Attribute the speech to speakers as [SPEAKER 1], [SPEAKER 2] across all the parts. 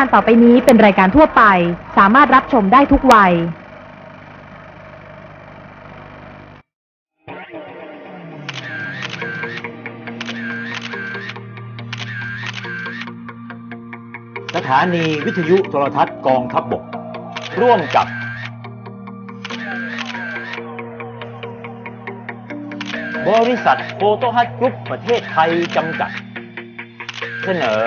[SPEAKER 1] การต่อไปนี้เป็นรายการทั่วไป สามารถรับชมได้ทุกวัย
[SPEAKER 2] สถานีวิทยุโทรทัศน์กองทัพบบก ร่วมกับ บริษัทโฟโตฮัทกรุ๊ปประเทศไทยจำกัด เสนอ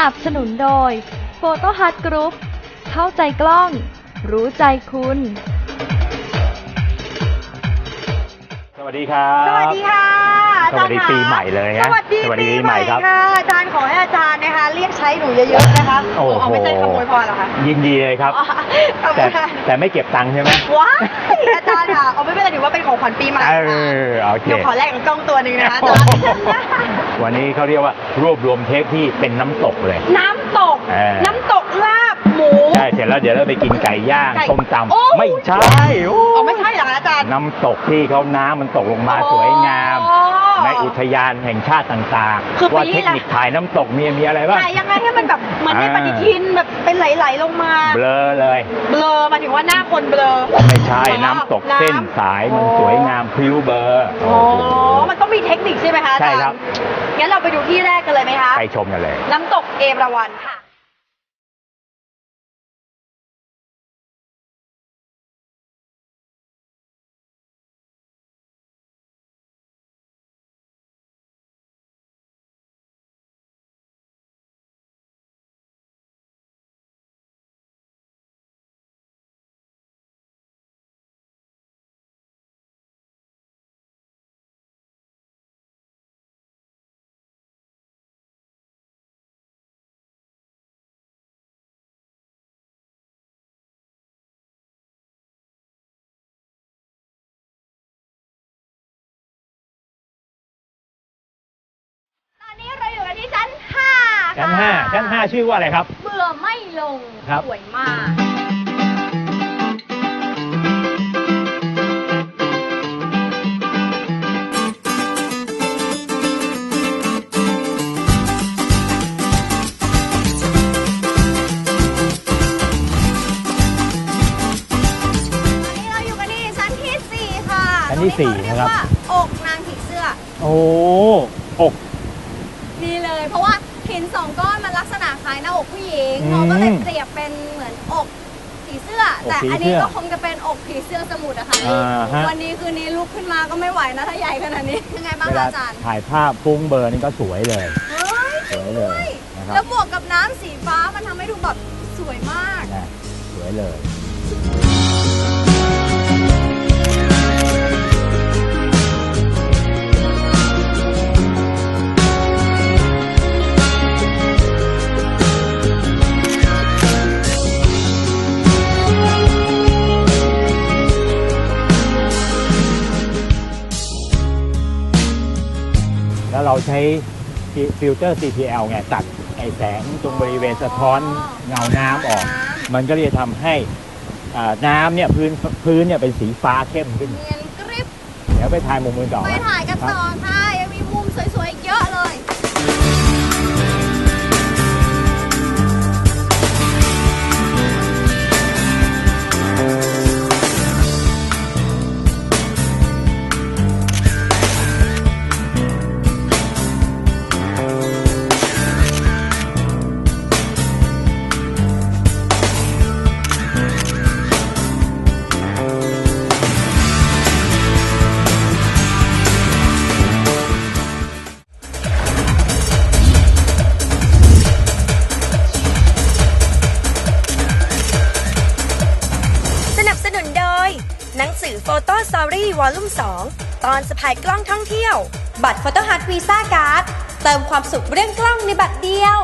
[SPEAKER 3] นับสนุนโดย Photo Hut Group เข้าใจกล้อง รู้ใจคุณ
[SPEAKER 2] สวัสดีครับ
[SPEAKER 4] สวัสดีค่ะอา
[SPEAKER 2] ส
[SPEAKER 4] จารย์
[SPEAKER 2] วัสดี
[SPEAKER 4] ค่ะ
[SPEAKER 2] ปีใหม่เลยนะ
[SPEAKER 4] สวัสดี
[SPEAKER 2] สวัสดี
[SPEAKER 4] ปี
[SPEAKER 2] ปีใหม่ครับ
[SPEAKER 4] ค่ะอาจารย์ขอให้อาจารย์นะคะ เรียกใช้หนูเยอะๆนะคะ
[SPEAKER 2] โอ้โห
[SPEAKER 4] เอาไม่ใช่ขโมยพรเหรอคะ
[SPEAKER 2] ยินดีเลยครับ
[SPEAKER 4] อ๋อขอบ
[SPEAKER 2] แต่
[SPEAKER 4] คุณค่ะ
[SPEAKER 2] แต่ไม่เก็บตังค์ใช่ไหม
[SPEAKER 4] ว้ายอาจารย์ค่ะเอาไม่เป็นไรถือว่าเป็นของขวัญปีใหม่
[SPEAKER 2] เอ
[SPEAKER 4] ค่ะ
[SPEAKER 2] อโอเค
[SPEAKER 4] เดี๋ยวขอแลกกับกล้องตัวหนึ่งนะคะอาจารย์
[SPEAKER 2] วันนี้เขาเรียกว่ารวบรวมเทปที่เป็นน้ำตกเลย
[SPEAKER 4] น้ำตก
[SPEAKER 2] เออ
[SPEAKER 4] น้ำตกลาบหมู
[SPEAKER 2] ใช่เสร็จแล้วเดี๋ยวเราไปกินไก่ย่าง
[SPEAKER 4] ไก่
[SPEAKER 2] ส้มต
[SPEAKER 4] โอ้ำ
[SPEAKER 2] ไม่ใช่โอ้
[SPEAKER 4] อ๋อไม่ใช่เหรอคะอาจารย์
[SPEAKER 2] น้ำตกที่เขาน้ำมันตกลงมา
[SPEAKER 4] อ๋อ
[SPEAKER 2] สวยงาม ในอุทยานแห่งชาติต่าง
[SPEAKER 4] คือ
[SPEAKER 2] ๆ ว่า
[SPEAKER 4] ปี
[SPEAKER 2] เท
[SPEAKER 4] นี้
[SPEAKER 2] คนิคถ่ายน้ำตกมีมีอะไรบ้าง
[SPEAKER 4] ถ่ายยังไงให้มันแบบเหมือนใน
[SPEAKER 2] อ่า
[SPEAKER 4] ปฏิทินแบบเป็นไหลๆลงมา
[SPEAKER 2] เบลอเลย
[SPEAKER 4] เบลอมาถึงว่าหน้าคนเบลอ
[SPEAKER 2] ไม่ใช่
[SPEAKER 4] อ๋อ
[SPEAKER 2] น้ำตก
[SPEAKER 4] น้ำ
[SPEAKER 2] เส้นสายมัน
[SPEAKER 4] อ๋อ
[SPEAKER 2] สวยงามพริ้วเบอร์
[SPEAKER 4] อ๋อมันต้องมีเทคนิคใช่ไหมคะอา
[SPEAKER 2] ใช่
[SPEAKER 4] จารย์
[SPEAKER 2] ครับ
[SPEAKER 4] งั้นเราไปดูที่แรกกันเลยไหมคะ
[SPEAKER 2] ไปชมกันเลย
[SPEAKER 4] น้ำตกเอราวัณค่ะ ชั้น
[SPEAKER 2] ห้าชั้นห้าชื่อว่าอะไรครับ
[SPEAKER 4] เบื่อไม่ลง
[SPEAKER 2] ครับ
[SPEAKER 4] สวยมาก
[SPEAKER 5] นี่เราอยู่กันที่ชั้นที่ 4 ค่ะ
[SPEAKER 2] ชั้นที่สี่
[SPEAKER 5] ตง
[SPEAKER 2] นะครับ
[SPEAKER 5] เขาเยกว่าอกนางผีเสื้อ
[SPEAKER 2] โอ้อก
[SPEAKER 5] นี่เลย เพราะว่าหินสองก้อนมันลักษณะคล้ายหน้าอกผู้หญิง
[SPEAKER 2] อืม
[SPEAKER 5] เขาก็เลยเปรียบเป็นเหมือนอกผีเสื้อ
[SPEAKER 2] อก
[SPEAKER 5] แต่
[SPEAKER 2] ผี
[SPEAKER 5] อัน
[SPEAKER 2] เสื้
[SPEAKER 5] นี้
[SPEAKER 2] อ
[SPEAKER 5] ก็คงจะเป็นอกผีเสื้อสมุทรอะค่ะ
[SPEAKER 2] อ่าฮะ
[SPEAKER 5] วันนี้คืนนี้ลุกขึ้นมาก็ไม่ไหวนะถ้าใหญ่ขนาดนี้ยังไงบ้าง
[SPEAKER 2] เว
[SPEAKER 5] คะ
[SPEAKER 2] ลา
[SPEAKER 5] อาจารย์
[SPEAKER 2] ถ่ายภาพฟุ้งเบอร์นี่ก็สวยเลย
[SPEAKER 5] เฮ้ย
[SPEAKER 2] สวยเลยนะครับ
[SPEAKER 5] แล้วบวกกับน้ำสีฟ้ามันทำให้ดูแบบสวยมาก
[SPEAKER 2] นะสวยเลย ใช้ฟิลเตอร์ CPL ไงตัดไอแสงตรงบริเวณสะท้อนเงาน้ำออก มันก็เลยทำให้อ่าน้ำเนี่ยพื้นพื้นเนี่ยเป็นสีฟ้าเข้มขึ้น
[SPEAKER 5] เนียนกริบ
[SPEAKER 2] เดี๋ยวไปถ่ายมุมมือต่อ
[SPEAKER 5] ไป
[SPEAKER 2] นะ
[SPEAKER 5] ถ่ายกัน
[SPEAKER 2] ครับ
[SPEAKER 5] ต่อค่ะยังมีมุมสวยๆอีกเยอะ อรี่วอ
[SPEAKER 6] ลลุ่ม 2 ตอนสะพายกล้องท่องเที่ยว บัตร Photo Hut Visa Card เติมความสุขเรื่องกล้องในบัตรเดียว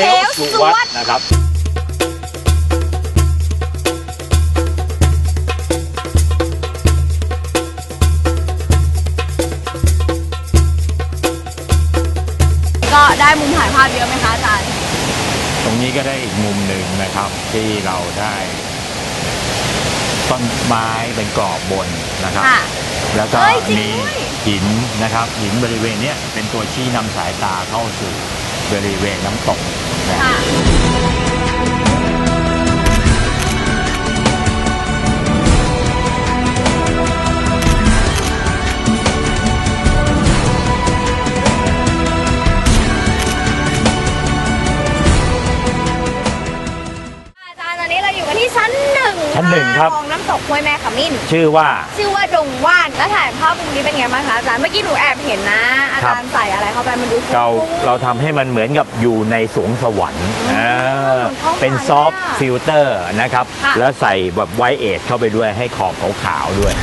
[SPEAKER 6] ำ
[SPEAKER 5] ตกเทวสวด
[SPEAKER 2] นะครับ
[SPEAKER 5] ก็ได้มุมถ่ายภาพเยอะไหมคะอาจารย์
[SPEAKER 2] ตรงนี้ก็ได้อีกมุมหนึ่งนะครับที่เราได้ต้นไม้เป็นกรอบบนนะครับ
[SPEAKER 5] ค่ะ
[SPEAKER 2] แล้วก็
[SPEAKER 5] เอ้ยจริง
[SPEAKER 2] มี
[SPEAKER 5] ด้วย
[SPEAKER 2] หินนะครับ หินบริเวณเนี้ยเป็นตัวชี้นำสายตาเข้าสู่ บริเวณน้ำตกนะ
[SPEAKER 5] ครับ ชั้นหนึ่ง
[SPEAKER 2] ครับ
[SPEAKER 5] ของน้ำตกห้วยแม่ขมิ้น
[SPEAKER 2] ชื่อว่า
[SPEAKER 5] ชื่อว่าดงว่าน แล้วถ่ายภาพมุมนี้เป็นไงบ้างคะอาจารย์ เมื่อกี้หนูแอบเห็นนะ อาจารย์ใส่อะไรเข้าไปมันดู
[SPEAKER 2] เรา
[SPEAKER 5] ฟุ้งๆ
[SPEAKER 2] เราทำให้มันเหมือนกับอยู่ในสวงสวรรค์
[SPEAKER 5] อืม
[SPEAKER 2] เออ
[SPEAKER 5] เข้ามา
[SPEAKER 2] เป็นซอฟต์
[SPEAKER 5] เลยอะ
[SPEAKER 2] ฟิลเตอร์นะครับ
[SPEAKER 5] ค่ะ
[SPEAKER 2] แล้วใส่แบบไวเอทเข้าไปด้วยให้ขอบขาวๆด้วย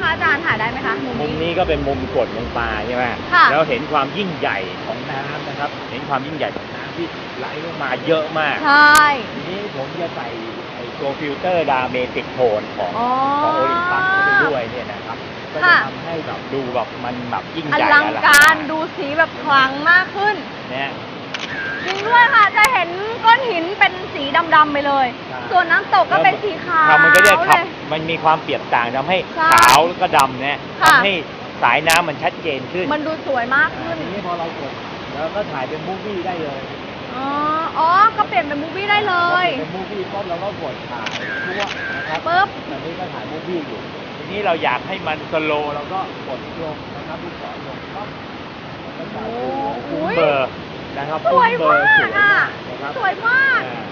[SPEAKER 5] คะอาจารย์ถ่ายได้ไหมคะมุม
[SPEAKER 2] มุม
[SPEAKER 5] นี้
[SPEAKER 2] นี้ ก็เป็นมุมกดลงปลาใช่ไหม
[SPEAKER 5] ค่ะ
[SPEAKER 2] แล้วเห็นความยิ่งใหญ่ของน้ำนะครับ เห็นความยิ่งใหญ่ของน้ำที่ไหลลงมาเยอะมาก
[SPEAKER 5] ใช่
[SPEAKER 2] ทีนี้ผมจะใส่ไอ้ตัวฟิลเตอร์ดาเมติกโทนของ
[SPEAKER 5] อ๋อ
[SPEAKER 2] ของโอลิมปัสเข้าไปด้วยเนี่ยนะครับ ก็จะ
[SPEAKER 5] ค่ะ
[SPEAKER 2] ทำให้แบบดูแบบมันแบบยิ่ง
[SPEAKER 5] อ
[SPEAKER 2] ใหญ่
[SPEAKER 5] ลัง
[SPEAKER 2] อลัง
[SPEAKER 5] การดูสีแบบคลังมากขึ้น
[SPEAKER 2] เนี่ย
[SPEAKER 5] จริง ด้วยค่ะ จะเห็นก้อนหินเป็นสีดำๆไปเลย
[SPEAKER 2] ใช่
[SPEAKER 5] ส่วนน้ำตกก็เป็นสีขาว
[SPEAKER 2] ครับมันก็เรียก
[SPEAKER 5] เล
[SPEAKER 2] ขับ
[SPEAKER 5] ย
[SPEAKER 2] มันมีความเปรียบต่างทำให้
[SPEAKER 5] ใช่
[SPEAKER 2] ขาวแล้วก็ดำเนี่ย
[SPEAKER 5] ค่ะ
[SPEAKER 2] ทำให้สายน้ำมันชัดเจนขึ้น
[SPEAKER 5] มันดูสวยมากขึ้น
[SPEAKER 2] ทีนี้พอเรากดแล้วก็ถ่ายเป็นมูฟวี่ได้เลย
[SPEAKER 5] อ๋อ อ๋อ ก็เปลี่ยนเป็นมูฟวี่ได้เลย
[SPEAKER 2] เป็นมูฟวี่ปุ๊บเราก็กดถ่ายทั่วนะครับ
[SPEAKER 5] ปึ๊บ
[SPEAKER 2] ตอนนี้ก็ถ่ายมูฟวี่อยู่ ทีนี้เราอยากให้มันสโลว์เราก็กดลงนะครับลูกศรลงปั๊บแล้วก็ถ่าย
[SPEAKER 5] โอ้โห
[SPEAKER 2] เบอร์ นะครับ
[SPEAKER 5] สวย
[SPEAKER 2] เบอ
[SPEAKER 5] มา
[SPEAKER 2] ร์ส
[SPEAKER 5] ก
[SPEAKER 2] วย
[SPEAKER 5] อะ
[SPEAKER 2] มากนะครับ
[SPEAKER 5] สวยมาก
[SPEAKER 2] อ่า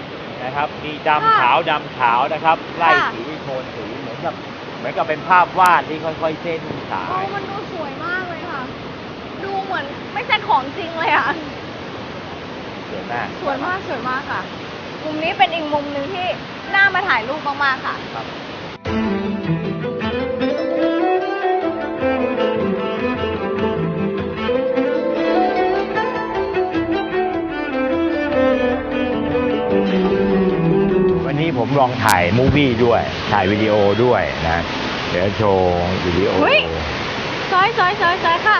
[SPEAKER 2] นะครับมี
[SPEAKER 5] ค่ะ
[SPEAKER 2] ดำขาวดำขาวนะครับไล่
[SPEAKER 5] ค่ะ
[SPEAKER 2] สีโทนสีเหมือนกับเหมือนกับเป็นภาพวาดที่ค่อยๆเส้นสา
[SPEAKER 5] โอ้
[SPEAKER 2] ย
[SPEAKER 5] มันดูสวยมากเลยค่ะ ดูเหมือนไม่ใช่ของจริงเลยอะ
[SPEAKER 2] สวยมาก
[SPEAKER 5] สวยมากสวยมากค่ะ มุมนี้เป็นอีกมุมหนึ่งที่น่ามาถ่ายรูปมากๆค่ะ
[SPEAKER 2] ครับ นนี้ผมลองถ่ายมูฟวี่ด้วย ถ่ายวิดีโอด้วยนะ เดี๋ยวโชว์วิดีโอ
[SPEAKER 5] เฮ้ย ซอยซอยซอยซอยค่ะ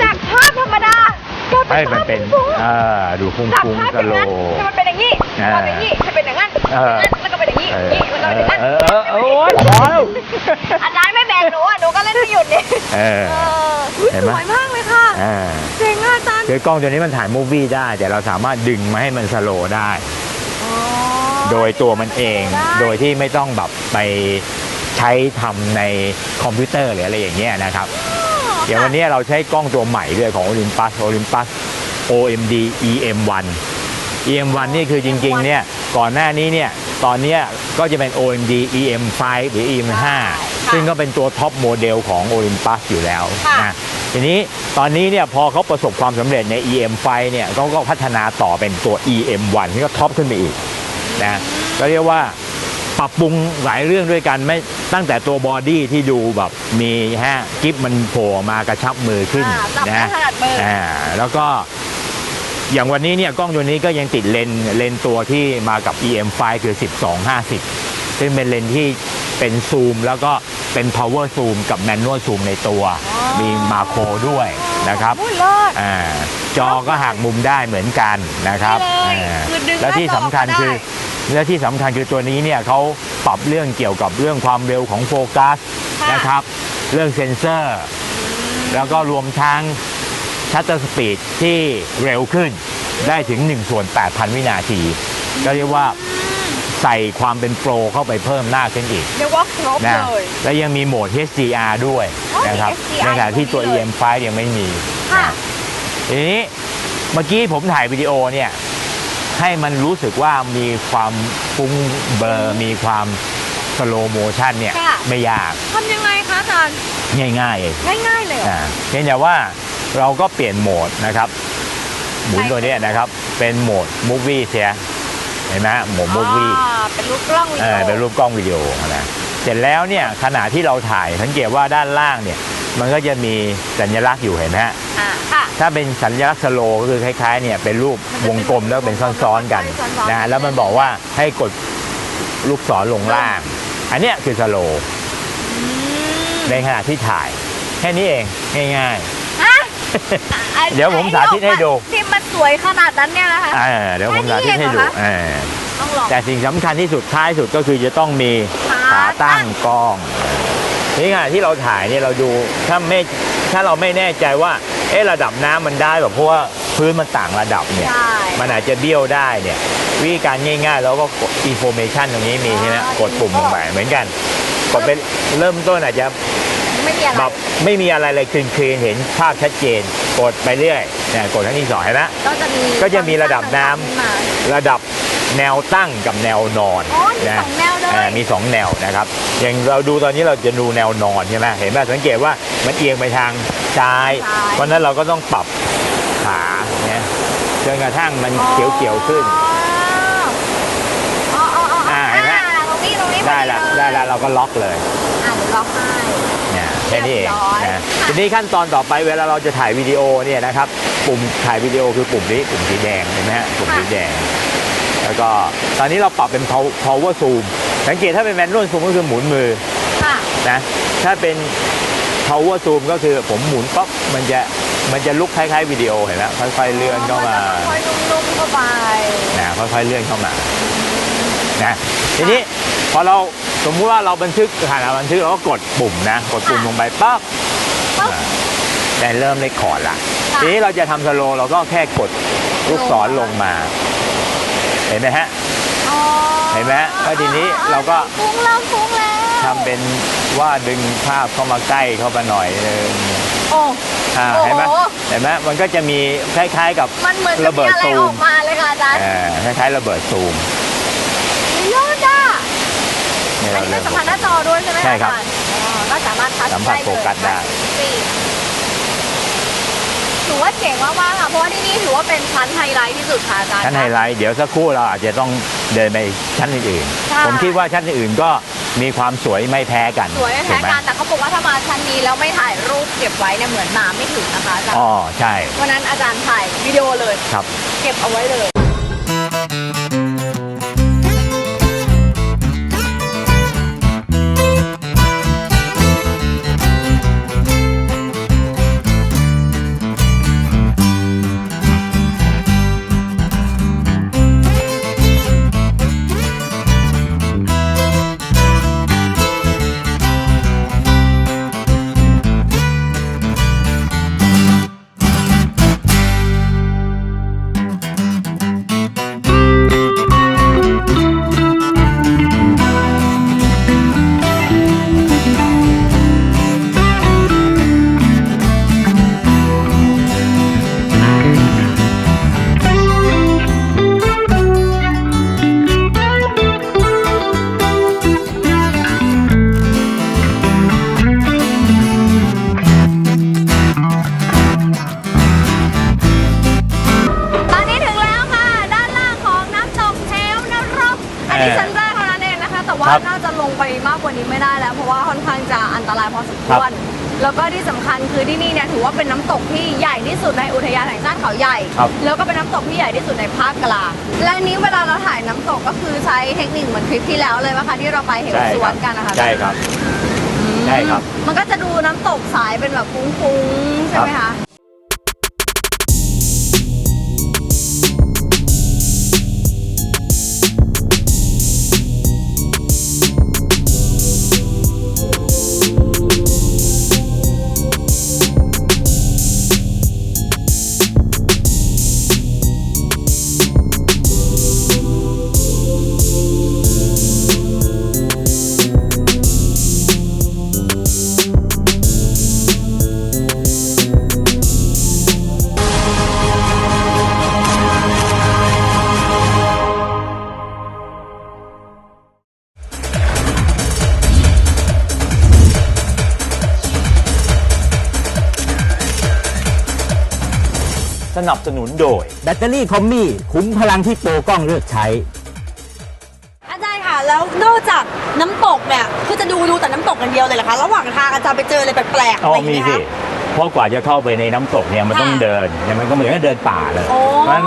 [SPEAKER 5] จากภาพธรรมดา
[SPEAKER 2] ให้มันเป็นเออดูฟุ้ง
[SPEAKER 5] จาก
[SPEAKER 2] ฟุ้ง
[SPEAKER 5] ภาพ
[SPEAKER 2] ส
[SPEAKER 5] อย่าง
[SPEAKER 2] โล
[SPEAKER 5] นั้น
[SPEAKER 2] ว์
[SPEAKER 5] ให้มันเป็นอย่างนี้
[SPEAKER 2] อ่า
[SPEAKER 5] พอเป็นอย่างนี้ให้เป็นอย่างนั้น
[SPEAKER 2] เออ
[SPEAKER 5] แล้วก็เป็นอย่างนี้
[SPEAKER 2] เออ
[SPEAKER 5] นี่แล้วก็เป็นอย่างนั้น
[SPEAKER 2] เออเออเออโอ๊ยพอแล้ว
[SPEAKER 5] อาจารย์ไม่แบ่ งหนูอะหนูก็เล่นไม่หยุดเนี่ย
[SPEAKER 2] เออ
[SPEAKER 5] เอออุ๊ย
[SPEAKER 2] เห็น
[SPEAKER 5] ส
[SPEAKER 2] ไหม
[SPEAKER 5] วยมากเลยค่ะ
[SPEAKER 2] อ่า
[SPEAKER 5] เจ๋งอะอาจารย์
[SPEAKER 2] คือกล้องตัวนี้มันถ่ายมูฟวี่ได้ แต่เราสามารถดึงมาให้มันสโลว์ได้
[SPEAKER 5] อ๋อ
[SPEAKER 2] โดยตัวมันเอง
[SPEAKER 5] ได้
[SPEAKER 2] โดยที่ไม่ต้องแบบไปใช้ทำในคอมพิวเตอร์หรืออะไรอย่างเงี้ยนะครับ เดี๋ยววันนี้เราใช้กล้องตัวใหม่ด้วยของ Olympus Olympus OMD EM1 EM1 นี่คือจริงๆเนี่ยก่อนหน้านี้เนี่ยตอนเนี้ยก็จะเป็น OMD EM5 หรือ EM5 ซึ่งก็เป็นตัวท็อปโมเดลของ Olympus อยู่แล้ว
[SPEAKER 5] ค่ะ
[SPEAKER 2] นะทีนี้ตอนนี้เนี่ยพอเขาประสบความสำเร็จใน EM5 เนี่ยเขาก็พัฒนาต่อเป็นตัว EM1 ที่ก็ท็อปขึ้นไปอีกนะก็เรียกว่าปรับปรุงหลายเรื่องด้วยกันไม่ตั้งแต่ตัวบอดี้ที่ดูแบบมีฮะกิฟมันโผล่มากระชับมือขึ้น
[SPEAKER 5] อ่าจับได้
[SPEAKER 2] นะ
[SPEAKER 5] ถนัดมืออ
[SPEAKER 2] อ่าแล้วก็อย่างวันนี้เนี่ยกล้องตัวนี้ก็ยังติดเลนส์เลนส์ตัวที่มากับ EM5 คือ 12-50 ซึ่งเป็นเลนส์ที่ เป็นซูมแล้วก็เป็น power zoom กับ manual zoom ในตัว มีมาโครด้วยนะครับ
[SPEAKER 5] พูดเลิศ
[SPEAKER 2] อ่าจอก็หักมุมได้เหมือนกันนะครับ
[SPEAKER 5] นี่เลย
[SPEAKER 2] อ่า
[SPEAKER 5] คือดึง
[SPEAKER 2] และที่สำคัญ
[SPEAKER 5] หน้าจอก็ได้
[SPEAKER 2] คือและที่สำคัญคือตัวนี้เนี่ยเขาปรับเรื่องเกี่ยวกับเรื่องความเร็วของโฟกัส
[SPEAKER 5] ค่ะ
[SPEAKER 2] นะครับ เรื่องเซ็นเซอร์ แล้วก็รวมทั้งชัตเตอร์สปีดที่เร็วขึ้นได้ถึง 1 ส่วน 8,000 วินาที ก็เรียกว่า ใส่ความเป็นโปรเข้าไปเพิ่มหน้าขึ้นอีก
[SPEAKER 5] เรียกว่าครบ
[SPEAKER 2] นะ
[SPEAKER 5] เลย
[SPEAKER 2] และยังมีโหมด HDR ด้วย
[SPEAKER 5] อ๋อมี
[SPEAKER 2] นะครับ
[SPEAKER 5] HDR
[SPEAKER 2] ในขณะที่ตัว
[SPEAKER 5] อยู่ตรงนี้เลย
[SPEAKER 2] EM5 ยังไม่มี
[SPEAKER 5] ค่ะ
[SPEAKER 2] นะทีนี้เมื่อกี้ผมถ่ายวิดีโอเนี่ยให้มันรู้สึกว่ามีความฟุ้งเบลอร์มีความสโลโมชันเนี่ย
[SPEAKER 5] ค่ะ
[SPEAKER 2] ไม่ยาก
[SPEAKER 5] ทำยังไงคะอาจารย์
[SPEAKER 2] ง่ายๆเอง
[SPEAKER 5] ง่ายๆเลยเหรอ
[SPEAKER 2] อ่าเพียงแต่ว่าเราก็เปลี่ยนโหมดนะครับ หมุนตัวเนี้ยนะครับ เป็นโหมดมูฟวี่เสีย เห็นไหมโหมดมูฟวี่
[SPEAKER 5] อ่าเป็นรูปกล้องวิ
[SPEAKER 2] เอ
[SPEAKER 5] ดี
[SPEAKER 2] อ
[SPEAKER 5] โอ
[SPEAKER 2] เป็นรูปกล้องวิดีโอนะเสร็จแล้วเนี่ยขณะที่เราถ่ายสังเกตว่าด้านล่างเนี่ยมันก็จะมีสัญลักษณ์อยู่เห็นไหมฮะ
[SPEAKER 5] อ่าค่ะ
[SPEAKER 2] ถ้าเป็นสัญลักษณ์สโลว์ก็คือคล้ายๆเนี่ยเป็นรูปวงกลมแล้วเป็นซ้อนๆกัน
[SPEAKER 5] ซ้อนๆ
[SPEAKER 2] นะแล้วมันบอกว่าให้กดลูกศรลงล่าง อันเนี้ยคือสโลว์ในขณะที่ถ่าย แค่นี้เองง่าย
[SPEAKER 5] ฮะ
[SPEAKER 2] เดี๋ยวผมสาธิตให้ดู
[SPEAKER 5] ที่มันสวยขนาดนั้นเนี่ยนะคะ
[SPEAKER 2] ๆอ่าเดี๋ยวผมสาธิตให้ดู
[SPEAKER 5] แค่นี้เองเหรอคะ
[SPEAKER 2] อ่า
[SPEAKER 5] ต้องลอง
[SPEAKER 2] แต่สิ่งสำคัญที่สุดท้ายสุดก็คือจะต้องมี
[SPEAKER 5] ขา
[SPEAKER 2] ขาตั้ง
[SPEAKER 5] ตั้ง
[SPEAKER 2] กล้องนี่ไงที่เราถ่ายเนี่ยเราดูถ้าไม่ถ้าเราไม่แน่ใจว่าเอ๊ะระดับน้ำมันได้แบบเพราะว่าพื้นมันต่างระดับเนี่ย
[SPEAKER 5] ใช่
[SPEAKER 2] มันอาจจะเบี้ยวได้เนี่ยวิธีการง่ายๆ แล้วก็กด information ตรงนี้มีใช่ไหมกดปุ่มลงไปเหมือนกันกดเป็นเริ่มต้นอาจจะ
[SPEAKER 5] ไม่มีอะไร
[SPEAKER 2] แบบไม่มีอะไรเลยคลีนคลีนเห็นภาพชัดเจน กดไปเรื่อยเนี่ยกดครั้งที่สองเห็นไหม
[SPEAKER 5] ก็จะมี
[SPEAKER 2] ก็จะมีระดับน้ำ
[SPEAKER 5] ขึ้มา
[SPEAKER 2] ระดับแนวตั้งกับแนวนอน
[SPEAKER 5] อ๋อมี
[SPEAKER 2] นะ
[SPEAKER 5] สองแนวเลย
[SPEAKER 2] อ่ามีสองแนวนะครับ อย่างเราดูตอนนี้เราจะดูแนวนอนใช่ไหมเห็นไหมสังเกตว่ามันเอียงไปทางซ้าย เพราะฉะนั้นเราก็ต้องปรับขาเนี่ยจนกระทั่งมันเขียวๆขึ้น
[SPEAKER 5] อ๋ออ๋ออ๋ออ๋อ
[SPEAKER 2] อ่าเห็นไหม
[SPEAKER 5] อ่าตรงนี้ตรงนี้
[SPEAKER 2] ได้ละ
[SPEAKER 5] พอ
[SPEAKER 2] ได้ละเราก็ล็อกเลย
[SPEAKER 5] อ่าเดี๋ยวล็อกให้
[SPEAKER 2] เนี่ย แค่นี้เอง
[SPEAKER 5] เรียบร้อย
[SPEAKER 2] นะทีนี้ขั้นตอนต่อไปเวลาเราจะถ่ายวิดีโอเนี่ยนะครับ ปุ่มถ่ายวิดีโอคือปุ่มนี้ปุ่มสีแดงเห็นไหมฮะปุ่มสีแดง แล้วก็ตอนนี้เราปรับเป็น pow- power zoom สังเกตถ้าเป็น manual zoom ก็คือหมุนมือ
[SPEAKER 5] ค่ะ
[SPEAKER 2] นะถ้าเป็น power zoom ก็คือผมหมุนปั๊บมันจะมันจะลุกคล้ายๆวิดีโอเห็นไหมค่อยๆเลื่อนเข้ามา
[SPEAKER 5] ค่อยๆนุ่มๆเข้าไป
[SPEAKER 2] นะค่อยๆเลื่อนเข้ามานะทีนี้พอเรา สมมุติว่าเราบันทึกขณะบันทึกเราก็กดปุ่มนะกดปุ่มลงไปปั๊บ
[SPEAKER 5] ปั๊บ
[SPEAKER 2] อ่าได้เริ่มเลคคอร์ดละ
[SPEAKER 5] ค่ะ
[SPEAKER 2] ทีนี้เราจะทำสโลว์เราก็แค่กดลูกศรลงมา เห็นไหมฮะ
[SPEAKER 5] อ๋อ
[SPEAKER 2] เห็นไหมแล้วทีนี้เราก็
[SPEAKER 5] ฟุ้งแล้วฟุ้งแล้ว
[SPEAKER 2] ทำเป็นว่าดึงภาพเข้ามาใกล้เข้ามาหน่อยนึง
[SPEAKER 5] โอ้
[SPEAKER 2] อ่า
[SPEAKER 5] โอ้โห
[SPEAKER 2] เห็นไหมเห็นไหมมันก็จะมีคล้ายๆกับ
[SPEAKER 5] มันเหมือนจะ
[SPEAKER 2] ระ
[SPEAKER 5] มี
[SPEAKER 2] เบิด
[SPEAKER 5] อะไร
[SPEAKER 2] ซู
[SPEAKER 5] อ
[SPEAKER 2] ม
[SPEAKER 5] อกมาเลยค่ะอาจารย์
[SPEAKER 2] เอ่อคล้ายๆระเบิดซูม
[SPEAKER 5] ยอดอะ
[SPEAKER 2] เนี่ย
[SPEAKER 5] อัน
[SPEAKER 2] เรา
[SPEAKER 5] นี้เป็
[SPEAKER 2] เริ่
[SPEAKER 5] น
[SPEAKER 2] ม
[SPEAKER 5] สัมผัสหน้าจอด้วยใช่ไหมะ
[SPEAKER 2] ใช่ครับ
[SPEAKER 5] อาจาย์อ๋อก็สามารถทัช
[SPEAKER 2] สัมผัส
[SPEAKER 5] ได้เลย
[SPEAKER 2] โฟกัสได้
[SPEAKER 5] นี่ถือว่าเจ๋งมากๆค่ะเพราะว่าที่นี่ถือว่าเป็นชั้นไฮไลท์ที่สุดค่ะอาจารย์
[SPEAKER 2] ชั้นไฮไลท์เดี๋ยวสักครู่เราอาจจะต้องเดินไปชั้นอื่น
[SPEAKER 5] ใช่
[SPEAKER 2] ๆผมคิดว่าชั้นอื่นๆก็มีความสวยไม่แพ้กัน
[SPEAKER 5] สวยไม่
[SPEAKER 2] ถู
[SPEAKER 5] แพ้
[SPEAKER 2] กไหม
[SPEAKER 5] กันแต่เขาบอกว่าถ้ามาชั้นนี้แล้วไม่ถ่ายรูปเก็บไว้เนี่ยเหมือนมาไม่ถึงนะคะอาจารย์
[SPEAKER 2] อ๋อใช่
[SPEAKER 5] วันนั้นอาจารย์ถ่ายวิดีโอเลย
[SPEAKER 2] ครับ
[SPEAKER 5] เก็บเอาไว้เลย คัญคือที่นี่เนี่ยถือว่าเป็นน้ำตกที่ใหญ่ที่สุดในอุทยานแห่งชาติเขาใหญ่
[SPEAKER 2] ครับ
[SPEAKER 5] แล้วก็เป็นน้ำตกที่ใหญ่ที่สุดในภาคกลาง และอันนี้เวลาเราถ่ายน้ำตกก็คือใช้เทคนิคเหมือนคลิปที่แล้วเลยว่าคะที่เราไปเหว
[SPEAKER 2] ใช่
[SPEAKER 5] ส
[SPEAKER 2] ควรั
[SPEAKER 5] น
[SPEAKER 2] บ
[SPEAKER 5] กันนะคะ
[SPEAKER 2] ใช่ครับใช่ครับ
[SPEAKER 5] มันก็จะดูน้ำตกสายเป็นแบบฟุ้งๆใช่ไหมคะ
[SPEAKER 2] นับสนุนโดย แบตเตอรี่คอมมี่คุ้มพลังที่โปรกล้องเลือกใช้
[SPEAKER 4] อาจารย์ค่ะแล้วนอกจากน้ำตกเนี่ยคือจะดูดูแต่น้ำตกกันเดียวเลยเหรอคะระหว่างทางอาจารย์ไปเจออะไรแปลกๆ
[SPEAKER 2] อ๋
[SPEAKER 4] อะ
[SPEAKER 2] อ
[SPEAKER 4] ไรอย่าง
[SPEAKER 2] มี
[SPEAKER 4] เงี้ย
[SPEAKER 2] สิ
[SPEAKER 4] คะ
[SPEAKER 2] เพราะกว่าจะเข้าไปในน้ำตกเนี่ยมันต้อง
[SPEAKER 4] ค่ะ
[SPEAKER 2] เดินเนี่ยมันก็เหมือนกับเดินป่าเลย
[SPEAKER 4] โอ้
[SPEAKER 2] เพราะฉะนั้น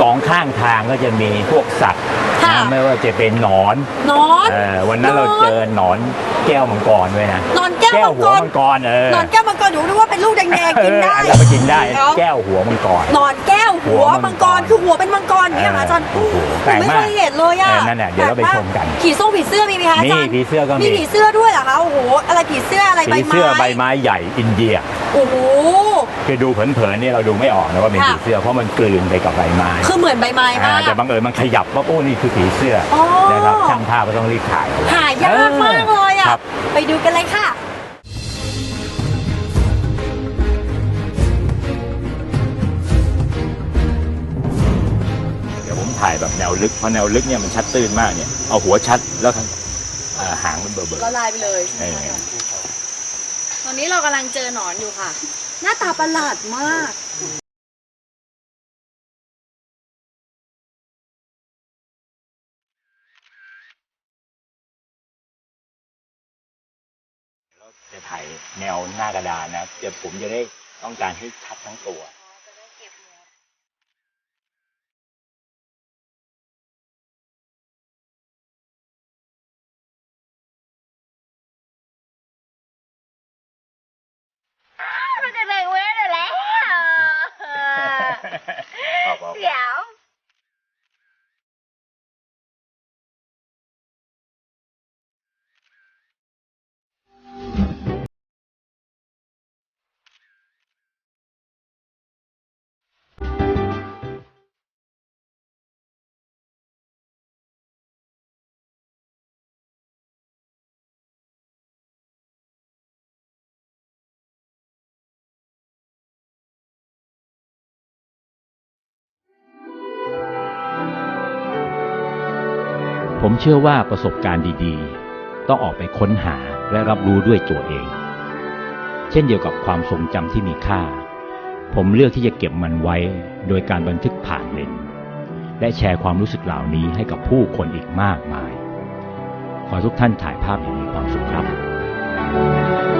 [SPEAKER 2] สองข้างทางก็จะมีพวกสัตว์
[SPEAKER 4] ค่ะ
[SPEAKER 2] นะไม่ว่าจะเป็นหนอน
[SPEAKER 4] นอน
[SPEAKER 2] เออวันนั้นเรา
[SPEAKER 4] หนอน
[SPEAKER 2] เจอหนอนแก้วมังกรด้วยนะ
[SPEAKER 4] นอนแก้วมัง
[SPEAKER 2] หั
[SPEAKER 4] ก
[SPEAKER 2] ว
[SPEAKER 4] ร
[SPEAKER 2] มังกรเออน
[SPEAKER 4] อนแก้วมังกรหนูนึกว่าเป็นลูกแดงๆกินได้
[SPEAKER 2] เอออันนั้นไปกินได้
[SPEAKER 4] เอา
[SPEAKER 2] แก้วหัวมังกร
[SPEAKER 4] นอนแก้ว หัว
[SPEAKER 2] หัวมั
[SPEAKER 4] มัง
[SPEAKER 2] ง
[SPEAKER 4] ก
[SPEAKER 2] ก
[SPEAKER 4] ร
[SPEAKER 2] ร
[SPEAKER 4] คือหัวเป็นมังกรอย่างเนี่ยเหรออาจารย์
[SPEAKER 2] โอ้โห
[SPEAKER 4] ห
[SPEAKER 2] แปล
[SPEAKER 4] นู
[SPEAKER 2] ก
[SPEAKER 4] ไม่
[SPEAKER 2] มา
[SPEAKER 4] เค
[SPEAKER 2] ก
[SPEAKER 4] ยเห็นเลยอะ
[SPEAKER 2] เออนั่นน่ะเดี๋ยวเราไป
[SPEAKER 4] แปล
[SPEAKER 2] ชมกัน
[SPEAKER 4] ผีส่งผีเสื้อมีไหมคะอา
[SPEAKER 2] มี
[SPEAKER 4] จารย์
[SPEAKER 2] ผีเสื้อก็มี
[SPEAKER 4] มีผีเสื้อด้วยเหรอคะโอ้โหอะไรผีเสื้ออะไรใบ
[SPEAKER 2] ผี
[SPEAKER 4] ไม้
[SPEAKER 2] เสื้อใบไม้ใหญ่อินเดีย
[SPEAKER 4] โอ้โห
[SPEAKER 2] คือดูเผินๆเนี่ยเราดูไม่ออกนะว่าเป็น
[SPEAKER 4] ค่ะ
[SPEAKER 2] ผีเสื้อเพราะมันกลืนไปกับใบไม้
[SPEAKER 4] คือเหมือนใบไม้มา
[SPEAKER 2] อ่ากแต่บังเอิญมันขยับว่าโอ้นี่คือผีเสื้ออ
[SPEAKER 4] อ
[SPEAKER 2] นะครับช่างภาพก็ต้องรีบถ่ายเอาไว้
[SPEAKER 4] หายากมากเลยอะ
[SPEAKER 2] ครับ
[SPEAKER 4] ไปดูกันเลยค่ะ
[SPEAKER 2] ถ่ายแบบแนวลึกเพราะแนวลึกเนี่ยมันชัดตื้นมากเนี่ยเอาหัวชัดแล้วก็อ่าหางมันเบลอ
[SPEAKER 5] ละลายไปเลย
[SPEAKER 2] ๆเออ
[SPEAKER 5] ตอนนี้เรากำลังเจอหนอนอยู่ค่ะ หน้าตาประหลาดมาก
[SPEAKER 2] จะถ่ายแนวหน้ากระดานนะเดี๋ยวผมจะได้ต้องการให้ชัดทั้งตัว ผมเชื่อว่าประสบการณ์ดีๆ ต้องออกไปค้นหาและรับรู้ด้วยตัวเอง เช่นเดียวกับความทรงจำที่มีค่า ผมเลือกที่จะเก็บมันไว้โดยการบันทึกผ่านเลนส์และแชร์ความรู้สึกเหล่านี้ให้กับผู้คนอีกมากมาย ขอทุกท่านถ่ายภาพอย่างมีความสุขครับ